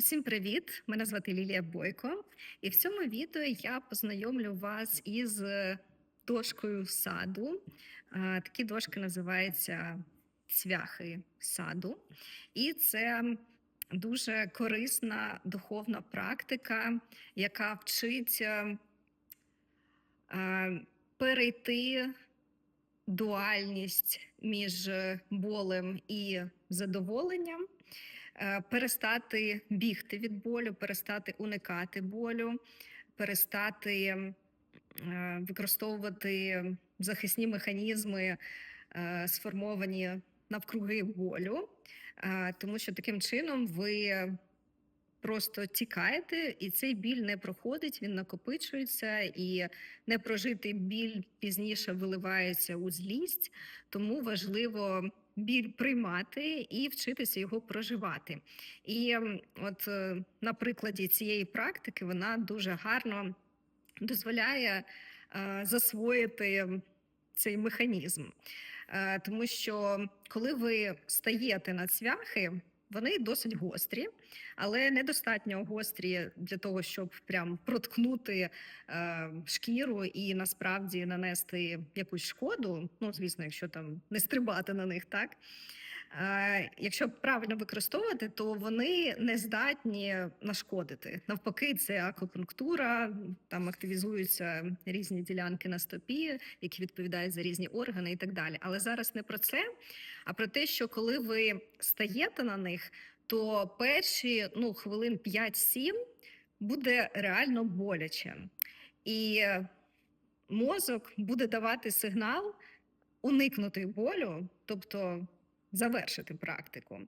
Усім привіт! Мене звати Лілія Бойко, і в цьому відео я познайомлю вас із е, дошкою саду. Такі дошки називаються цвяхи саду, і це дуже корисна духовна практика, яка вчить е, перейти дуальність між болем і задоволенням перестати бігти від болю, перестати уникати болю, перестати е, використовувати захисні механізми, е, сформовані навкруги болю, е, тому що таким чином ви просто тікаєте, і цей біль не проходить, він накопичується, і непрожитий біль пізніше виливається у злість, тому важливо біль приймати і вчитися його проживати. І от е, на прикладі цієї практики вона дуже гарно дозволяє е, засвоїти цей механізм. Е, Тому що коли ви стаєте на цвяхи, вони досить гострі, але недостатньо гострі для того, щоб прям проткнути е, шкіру і насправді нанести якусь шкоду. Ну, звісно, якщо там не стрибати на них, так. Якщо правильно використовувати, то вони не здатні нашкодити. Навпаки, це акупунктура, там активізуються різні ділянки на стопі, які відповідають за різні органи і так далі. Але зараз не про це, а про те, що коли ви стаєте на них, то перші ну, хвилин 5-7 буде реально боляче. І мозок буде давати сигнал уникнути болю, тобто завершити практику.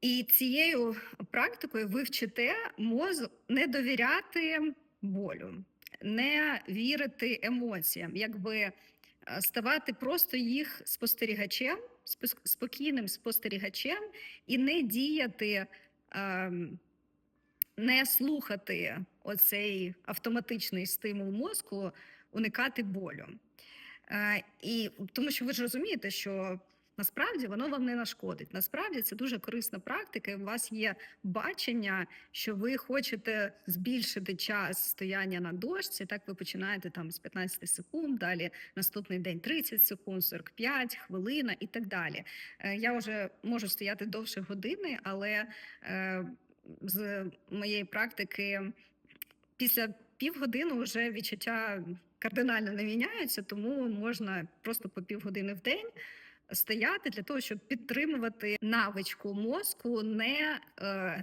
І цією практикою ви вчите мозок не довіряти болю, не вірити емоціям, якби е, ставати просто їх спостерігачем, спокійним спостерігачем і не діяти, ем, не слухати оцей автоматичний стимул мозку, уникати болю. Е, І тому що ви ж розумієте, що насправді воно вам не нашкодить. Насправді це дуже корисна практика. У вас є бачення, що ви хочете збільшити час стояння на дошці. Так ви починаєте там з 15 секунд, далі наступний день 30 секунд, 45, хвилина і так далі. Е, Я вже можу стояти довше години, але е, з моєї практики після півгодини вже відчуття кардинально не міняються, тому можна просто по півгодини в день стояти для того, щоб підтримувати навичку мозку, не е,